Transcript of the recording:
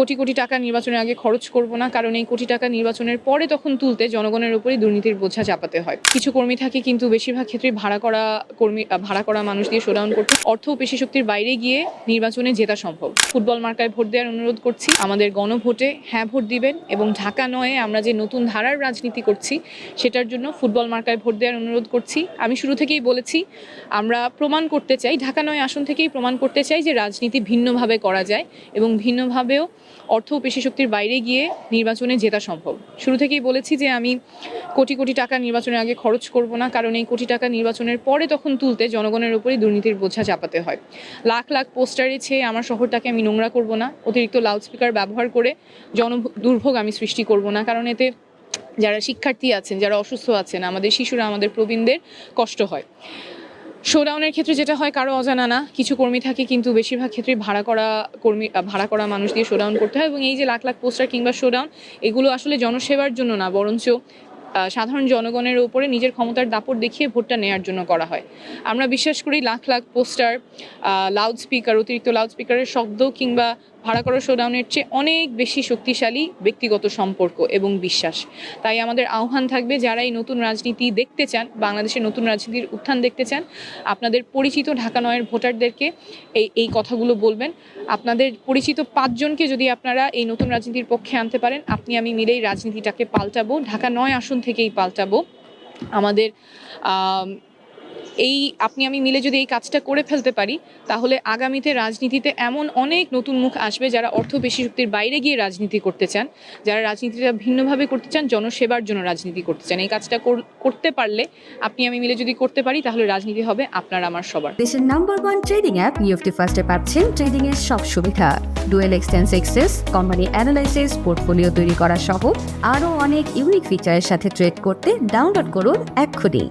কোটি কোটি টাকা নির্বাচনের আগে খরচ করব না, কারণ এই কোটি টাকা নির্বাচনের পরে তখন তুলতে জনগণের উপরই দুর্নীতির বোঝা চাপাতে হয়। কিছু কর্মী থাকে কিন্তু বেশিরভাগ ক্ষেত্রে ভাড়া করা কর্মী ভাড়া করা মানুষ দিয়ে শোডাউন করতে, অর্থ ও পেশি শক্তির বাইরে গিয়ে নির্বাচনে জেতা সম্ভব। ফুটবল মার্কায় ভোট দেওয়ার অনুরোধ করছি, আমাদের গণভোটে হ্যাঁ ভোট দিবেন এবং ঢাকা নয়ে আমরা যে নতুন ধারার রাজনীতি করছি, সেটার জন্য ফুটবল মার্কায় ভোট দেওয়ার অনুরোধ করছি। আমি শুরু থেকেই বলেছি, আমরা প্রমাণ করতে চাই, ঢাকা নয় আসন থেকেই প্রমাণ করতে চাই যে রাজনীতি ভিন্নভাবে করা যায় এবং ভিন্নভাবেও অর্থ ও পেশি শক্তির বাইরে গিয়ে নির্বাচনে জেতা সম্ভব। শুরু থেকেই বলেছি যে আমি কোটি কোটি টাকা নির্বাচনের আগে খরচ করব না, কারণ এই কোটি টাকা নির্বাচনের পরে তখন তুলতে জনগণের উপরই দুর্নীতির বোঝা চাপাতে হয়। লাখ লাখ পোস্টারে ছেয়ে আমার শহরটাকে আমি নোংরা করব না, অতিরিক্ত লাউডস্পিকার ব্যবহার করে জন দুর্ভোগ আমি সৃষ্টি করব না, কারণ এতে যারা শিক্ষার্থী আছেন, যারা অসুস্থ আছেন, আমাদের শিশুরা, আমাদের প্রবীণদের কষ্ট হয়। শোডাউনের ক্ষেত্রে যেটা হয়, কারও অজানা না। কিছু কর্মী থাকে, কিন্তু বেশিরভাগ ক্ষেত্রে ভাড়া করা কর্মী ভাড়া করা মানুষ দিয়ে শোডাউন করতে হয়। এবং এই যে লাখ লাখ পোস্টার কিংবা শোডাউন এগুলো আসলে জনসেবার জন্য না, বরঞ্চ সাধারণ জনগণের উপরে নিজের ক্ষমতার দাপট দেখিয়ে ভোটটা নেয়ার জন্য করা হয়। আমরা বিশ্বাস করি, lakh lakh poster loud speaker অতিরিক্ত লাউড স্পিকারের শব্দ কিংবা ভাড়া করা শোডাউনের চেয়ে অনেক বেশি শক্তিশালী ব্যক্তিগত সম্পর্ক এবং বিশ্বাস। তাই আমাদের আহ্বান থাকবে যারা এই নতুন রাজনীতি দেখতে চান বাংলাদেশের নতুন রাজনীতির উত্থান দেখতে চান আপনাদের পরিচিত ঢাকা নয়ের ভোটারদেরকে এই এই কথাগুলো বলবেন। আপনাদের পরিচিত পাঁচজনকে যদি আপনারা এই নতুন রাজনীতির পক্ষে আনতে পারেন আপনি আমি মিলেই রাজনীতিটাকে পাল্টাবো ঢাকা নয় আসন থেকেই পাল্টাবো। আমাদের আম, এই আপনি, আমি মিলে যদি এই কাজটা করে ফেলতে পারি, তাহলে আগামীতে রাজনীতিতে এমন অনেক নতুন মুখ আসবে যারা অর্থ বেশি শক্তির বাইরে গিয়ে রাজনীতি করতে চান, যারা রাজনীতিটা ভিন্নভাবে করতে চান, জনসেবার জন্য রাজনীতি করতে চান। এই কাজটা করতে পারলে আপনি, আমি মিলে যদি করতে পারি, তাহলে রাজনীতি হবে আপনার, আমার, সবার। দেশের নাম্বার ওয়ান ট্রেডিং অ্যাপ নিউফটি ফার্স্টে পাচ্ছেন ট্রেডিং এর সব সুবিধা। Dual extents access company analysis portfolio তৈরি করা সহ আরও অনেক ইউনিক ফিচারের সাথে ট্রেড করতে ডাউনলোড করুন এক্ষুনি।